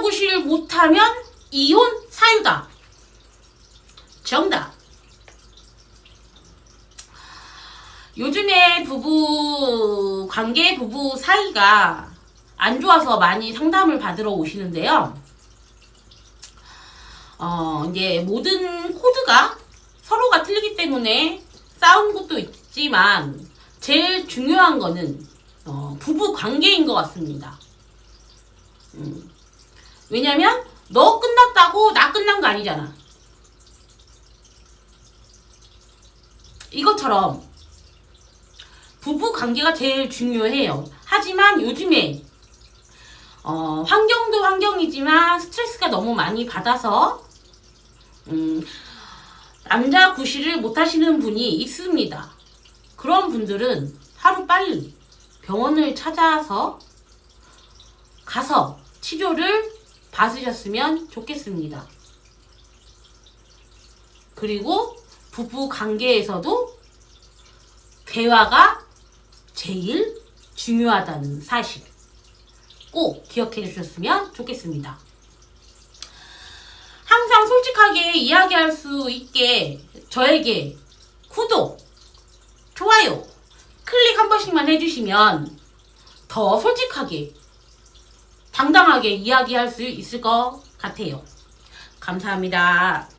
남자 구실 못하면 이혼 사유다. 정답. 요즘에 부부, 관계 부부 사이가 안 좋아서 많이 상담을 받으러 오시는데요. 어, 이제 모든 코드가 서로가 틀리기 때문에 싸운 것도 있지만 제일 중요한 거는 어, 부부 관계인 것 같습니다. 음. 왜냐면 너 끝났다고 나 끝난 거 아니잖아. 이것처럼 부부 관계가 제일 중요해요. 하지만 요즘에 어, 환경도 환경이지만 스트레스가 너무 많이 받아서 음, 남자 구실을 못 하시는 분이 있습니다. 그런 분들은 하루 빨리 병원을 찾아서 가서 치료를 받으셨으면 좋겠습니다. 그리고 부부 관계에서도 대화가 제일 중요하다는 사실 꼭 기억해 주셨으면 좋겠습니다. 항상 솔직하게 이야기할 수 있게 저에게 구독, 좋아요, 클릭 한 번씩만 해주시면 더 솔직하게, 당당하게 이야기할 수 있을 것 같아요. 감사합니다.